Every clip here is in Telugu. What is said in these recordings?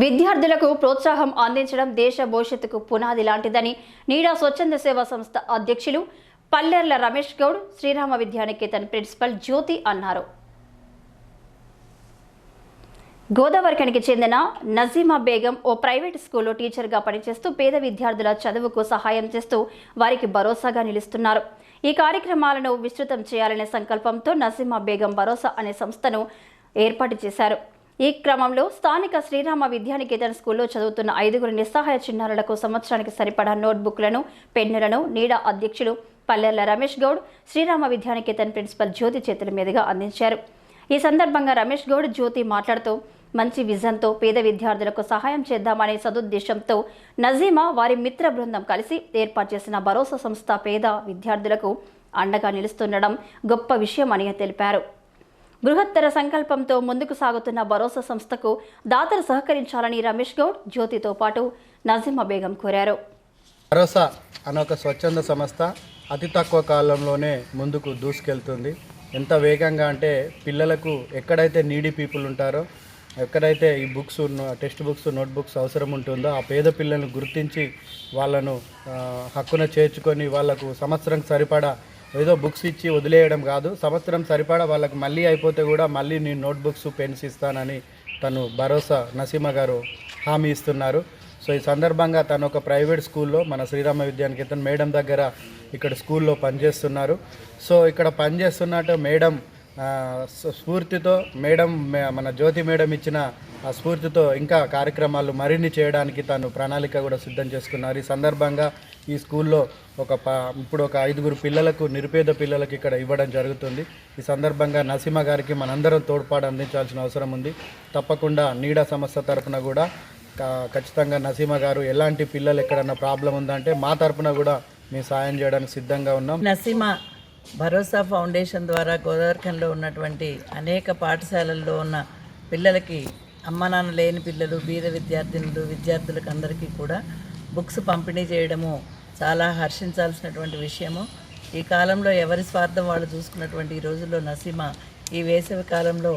విద్యార్థులకు ప్రోత్సాహం అందించడం దేశ భవిష్యత్తుకు పునాది లాంటిదని నీడా స్వచ్ఛంద సేవా సంస్థ అధ్యక్షులు పల్లెర్ల రమేష్ గౌడ్ శ్రీరామ విద్యానికేతన్ ప్రిన్సిపల్ జ్యోతి అన్నారు. గోదావరికనికి చెందిన నజీమా బేగం ఓ ప్రైవేట్ స్కూల్లో టీచర్గా పనిచేస్తూ పేద విద్యార్థుల చదువుకు సహాయం చేస్తూ వారికి భరోసాగా నిలుస్తున్నారు. ఈ కార్యక్రమాలను విస్తృతం చేయాలనే సంకల్పంతో నజీమా బేగం భరోసా అనే సంస్థను ఏర్పాటు చేశారు. ఈ క్రమంలో స్థానిక శ్రీరామ విద్యానికేతన్ స్కూల్లో చదువుతున్న ఐదుగురు నిస్సహాయ చిన్నారులకు సంవత్సరానికి సరిపడా నోట్బుక్లను పెన్నులను నీడా అధ్యక్షులు పల్లెల రమేష్ గౌడ్ శ్రీరామ విద్యానికేతన్ ప్రిన్సిపల్ జ్యోతి చేతుల మీదుగా అందించారు. ఈ సందర్భంగా రమేష్ గౌడ్ జ్యోతి మాట్లాడుతూ మంచి విజన్తో పేద విద్యార్థులకు సహాయం చేద్దామనే సదుద్దేశంతో నజీమా వారి మిత్ర బృందం కలిసి ఏర్పాటు చేసిన భరోసా సంస్థ పేద విద్యార్థులకు అండగా నిలుస్తుండడం గొప్ప విషయమని తెలిపారు. బృహత్తర సంకల్పంతో ముందుకు సాగుతున్న భరోసా సంస్థకు దాతలు సహకరించాలని రమేష్ గౌడ్ జ్యోతితో పాటు నజీమా బేగం కోరారు. భరోసా అనే ఒక స్వచ్ఛంద సంస్థ అతి తక్కువ కాలంలోనే ముందుకు దూసుకెళ్తుంది. ఎంత వేగంగా అంటే పిల్లలకు ఎక్కడైతే నీడీ పీపుల్ ఉంటారో ఎక్కడైతే ఈ బుక్స్ టెక్స్ట్ బుక్స్ నోట్బుక్స్ అవసరం ఉంటుందో ఆ పేద పిల్లలను గుర్తించి వాళ్ళను హక్కున చేర్చుకొని వాళ్ళకు సంవత్సరం సరిపడా ఏదో బుక్స్ ఇచ్చి వదిలేయడం కాదు. సంవత్సరం సరిపడా వాళ్ళకి మళ్ళీ అయిపోతే కూడా మళ్ళీ నేను నోట్బుక్స్ పెన్స్ ఇస్తానని తను భరోసా నసీమ గారు హామీ ఇస్తున్నారు. సో ఈ సందర్భంగా తను ఒక ప్రైవేట్ స్కూల్లో మన శ్రీరామ విద్యానికేతన్ మేడం దగ్గర ఇక్కడ స్కూల్లో పనిచేస్తున్నారు. సో ఇక్కడ పనిచేస్తున్నట్టు మేడం స్ఫూర్తితో మేడం మే- మన జ్యోతి మేడం ఇచ్చిన ఆ స్ఫూర్తితో ఇంకా కార్యక్రమాలు మరిన్ని చేయడానికి తాను ప్రణాళిక కూడా సిద్ధం చేసుకున్నారు. ఈ సందర్భంగా ఈ స్కూల్లో ఒక ఇప్పుడు ఒక ఐదుగురు పిల్లలకు నిరుపేద పిల్లలకు ఇక్కడ ఇవ్వడం జరుగుతుంది. ఈ సందర్భంగా నసీమ గారికి మనందరం తోడ్పాటు అందించాల్సిన అవసరం ఉంది. తప్పకుండా నీడా సంస్థ తరపున కూడా ఖచ్చితంగా నసీమ గారు ఎలాంటి పిల్లలు ఎక్కడన్నా ప్రాబ్లం ఉందంటే మా తరపున కూడా మేము సాయం చేయడానికి సిద్ధంగా ఉన్నాం. నసీమ భరోసా ఫౌండేషన్ ద్వారా గోదావరిఖండ్లో ఉన్నటువంటి అనేక పాఠశాలల్లో ఉన్న పిల్లలకి అమ్మ నాన్న లేని పిల్లలు బీద విద్యార్థినులు విద్యార్థులకు అందరికీ కూడా బుక్స్ పంపిణీ చేయడము చాలా హర్షించాల్సినటువంటి విషయము. ఈ కాలంలో ఎవరి స్వార్థం వాళ్ళు చూసుకున్నటువంటి ఈ రోజుల్లో నసీమ ఈ వేసవి కాలంలో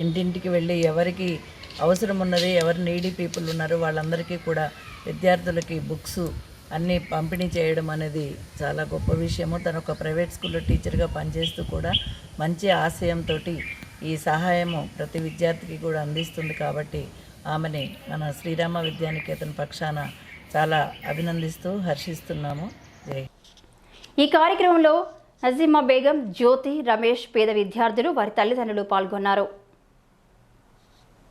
ఇంటింటికి వెళ్ళి ఎవరికి అవసరం ఉన్నది ఎవరు నీడీ పీపుల్ ఉన్నారో వాళ్ళందరికీ కూడా విద్యార్థులకి బుక్స్ అన్నీ పంపిణీ చేయడం అనేది చాలా గొప్ప విషయము. తను ఒక ప్రైవేట్ స్కూల్లో టీచర్గా పనిచేస్తూ కూడా మంచి ఆశయంతో ఈ సహాయము ప్రతి విద్యార్థికి కూడా అందిస్తుంది కాబట్టి ఆమెని మన శ్రీరామ విద్యానికేతన్ పక్షాన చాలా అభినందిస్తూ హర్షిస్తున్నాము. జై ఈ కార్యక్రమంలో నజీమా బేగం జ్యోతి రమేష్ పేద విద్యార్థులు వారి తల్లిదండ్రులు పాల్గొన్నారు.